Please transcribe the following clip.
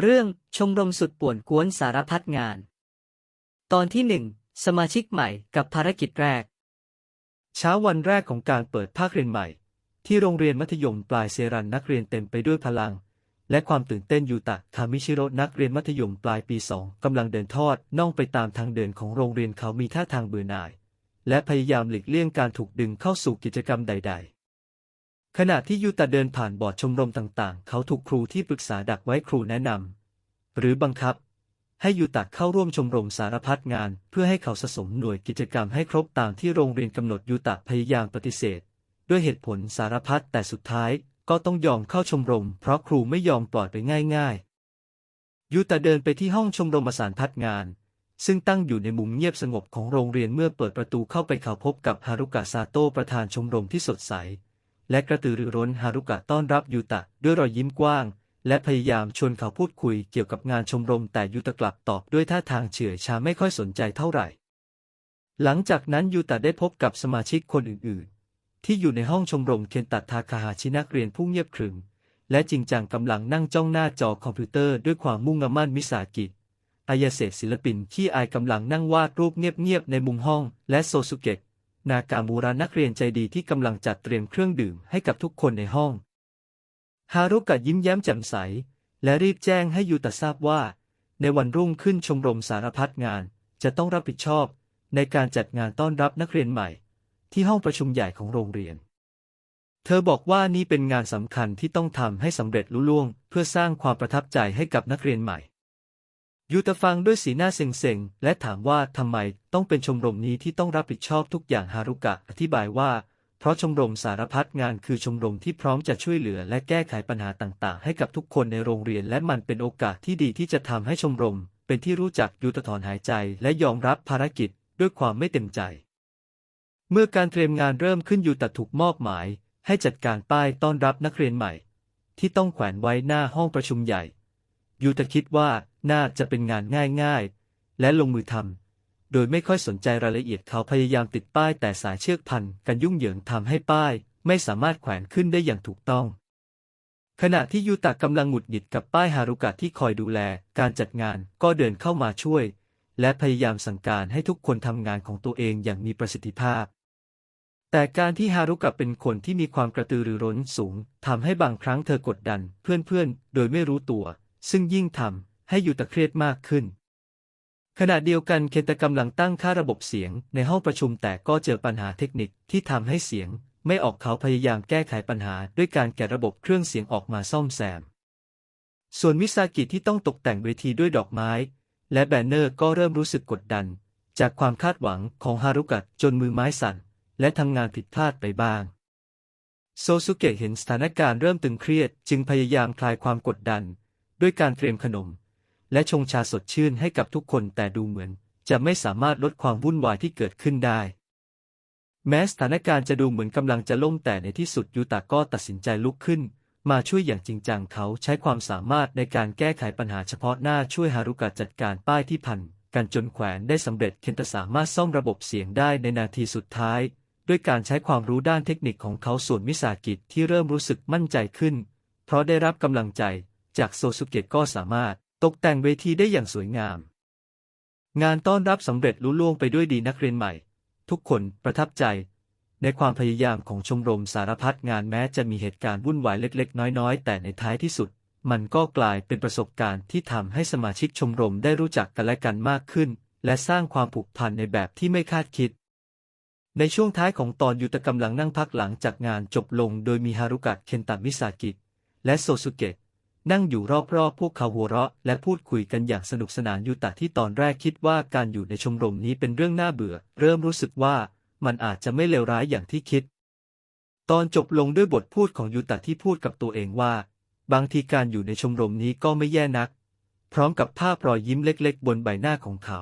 เรื่องชมรมสุดป่วนกวนสารพัดงาน ตอนที่หนึ่งสมาชิกใหม่กับภารกิจแรก เช้าวันแรกของการเปิดภาคเรียนใหม่ ที่โรงเรียนมัธยมปลายเซรันนักเรียนเต็มไปด้วยพลัง และความตื่นเต้นยูตะคามิชิโร่นักเรียนมัธยมปลายปีสองกำลังเดินทอดน่องไปตามทางเดินของโรงเรียนเขามีท่าทางเบื่อหน่าย และพยายามหลีกเลี่ยงการถูกดึงเข้าสู่กิจกรรมใด ๆ ขณะที่ยูตะเดินผ่านบอร์ดชมรมต่างๆ เขาถูกครูที่ปรึกษาดักไว้ครูแนะนำหรือบังคับ ให้ยูตะเข้าร่วมชมรมสารพัดงาน เพื่อให้เขาสะสมหน่วยกิจกรรมให้ครบตามที่โรงเรียนกำหนดยูตะพยายามปฏิเสธ ด้วยเหตุผลสารพัดแต่สุดท้ายก็ต้องยอมเข้าชมรม เพราะครูไม่ยอมปล่อยไปง่ายๆยูตะเดินไปที่ห้องชมรมสารพัดงาน ซึ่งตั้งอยู่ในมุมเงียบสงบของโรงเรียนเมื่อเปิดประตูเข้าไปเขาพบกับฮารุกะซาโตะประธานชมรมที่สดใส และกระตือรือร้นฮารุกะต้อนรับยูตะด้วยรอยยิ้มกว้าง และพยายามชวนเขาพูดคุยเกี่ยวกับงานชมรมแต่ยูตะกลับตอบด้วยท่าทางเฉื่อยชาไม่ค่อยสนใจเท่าไหร่ หลังจากนั้นยูตะได้พบกับสมาชิกคนอื่นๆ ที่อยู่ในห้องชมรมเคนตัดทาคาฮาชินักเรียนผู้เงียบขรึมและจริงจังกำลังนั่งจ้องหน้าจอคอมพิวเตอร์ด้วยความมุ่งมั่นมิสากิอายาเศษศิลปินที่อายกำลังนั่งวาดรูปเงียบๆในมุมห้องและโซสุเกะ นากามูระนักเรียนใจดีที่กำลังจัดเตรียมเครื่องดื่มให้กับทุกคนในห้อง ฮารุกะยิ้มแย้มแจ่มใส และรีบแจ้งให้ยูตะทราบว่า ในวันรุ่งขึ้นชมรมสารพัดงานจะต้องรับผิดชอบในการจัดงานต้อนรับนักเรียนใหม่ ที่ห้องประชุมใหญ่ของโรงเรียน เธอบอกว่านี่เป็นงานสำคัญที่ต้องทำให้สำเร็จลุล่วง เพื่อสร้างความประทับใจให้กับนักเรียนใหม่ ยูตะฟังด้วยสีหน้าเซ็งๆ และถามว่าทำไมต้องเป็นชมรมนี้ที่ต้องรับผิดชอบทุกอย่างฮารุกะอธิบายว่า เพราะชมรมสารพัดงานคือชมรมที่พร้อมจะช่วยเหลือและแก้ไขปัญหาต่างๆ ให้กับทุกคนในโรงเรียน และมันเป็นโอกาสที่ดีที่จะทำให้ชมรม เป็นที่รู้จักยูตะถอนหายใจและยอมรับภารกิจด้วยความไม่เต็มใจ เมื่อการเตรียมงานเริ่มขึ้นยูตะถูกมอบหมาย ให้จัดการป้ายต้อนรับนักเรียนใหม่ ที่ต้องแขวนไว้หน้าห้องประชุมใหญ่ยูตะคิดว่า น่าจะเป็นงานง่ายๆ และลงมือทำ โดยไม่ค่อยสนใจรายละเอียดเขาพยายามติดป้ายแต่สายเชือกพันกันยุ่งเหยิงทำให้ป้ายไม่สามารถแขวนขึ้นได้อย่างถูกต้อง ขณะที่ยูตะกำลังหงุดหงิดกับป้ายฮารุกะที่คอยดูแลการจัดงานก็เดินเข้ามาช่วย และพยายามสั่งการให้ทุกคนทำงานของตัวเองอย่างมีประสิทธิภาพแต่การที่ฮารุกะเป็นคนที่มีความกระตือรือร้นสูงทำให้บางครั้งเธอกดดันเพื่อนๆ โดยไม่รู้ตัว ซึ่งยิ่งทำ ให้ยูตะเครียดมากขึ้น ขณะเดียวกันเคนตะกำลังตั้งค่าระบบเสียงในห้องประชุมแต่ก็เจอปัญหาเทคนิคที่ทำให้เสียง ไม่ออกเขาพยายามแก้ไขปัญหาด้วยการแกะระบบเครื่องเสียงออกมาซ่อมแซม ส่วนมิซากิที่ต้องตกแต่งเวทีด้วยดอกไม้ และแบนเนอร์ก็เริ่มรู้สึกกดดัน จากความคาดหวังของฮารุกะจนมือไม้สั่น และทำงานผิดพลาดไปบ้างโซซุเกะเห็นสถานการณ์เริ่มตึงเครียดจึงพยายามคลายความกดดัน ด้วยการเตรียมขนม และชงชาสดชื่นให้กับทุกคนแต่ดูเหมือน จะไม่สามารถลดความวุ่นวายที่เกิดขึ้นได้ แม้สถานการณ์จะดูเหมือนกำลังจะล่มแต่ในที่สุดยูตะก็ตัดสินใจลุกขึ้น มาช่วยอย่างจริงจังเขาใช้ความสามารถในการแก้ไขปัญหาเฉพาะหน้าช่วยฮารุกะจัดการป้ายที่พันกันจนแขวนได้สำเร็จเคนตะสามารถซ่อมระบบเสียงได้ในนาทีสุดท้าย ด้วยการใช้ความรู้ด้านเทคนิคของเขาส่วนมิสากิที่เริ่มรู้สึกมั่นใจขึ้น เพราะได้รับกำลังใจจากโซซุเกะก็สามารถ ตกแต่งเวทีได้อย่างสวยงาม งานต้อนรับสำเร็จลุล่วงไปด้วยดีนักเรียนใหม่ ทุกคนประทับใจ ในความพยายามของชมรมสารพัดงานแม้จะมีเหตุการณ์วุ่นวายเล็ก ๆ น้อย ๆ แต่ในท้ายที่สุด มันก็กลายเป็นประสบการณ์ที่ทำให้สมาชิกชมรมได้รู้จักกันและกันมากขึ้น และสร้างความผูกพันในแบบที่ไม่คาดคิดในช่วงท้ายของตอนยูตกำลังนั่งพักหลังจากงานจบลงโดยมีฮารุกะเคนตะมิซากิ และโซซุเกะ นั่งอยู่รอบๆ พวกเขาหัวเราะ และพูดคุยกันอย่างสนุกสนานยูตะที่ตอนแรกคิดว่าการอยู่ในชมรมนี้เป็นเรื่องน่าเบื่อ เริ่มรู้สึกว่ามันอาจจะไม่เลวร้ายอย่างที่คิด ตอนจบลงด้วยบทพูดของยูตะที่พูดกับตัวเองว่า บางทีการอยู่ในชมรมนี้ก็ไม่แย่นัก พร้อมกับภาพรอยยิ้มเล็กๆ บนใบหน้าของเขา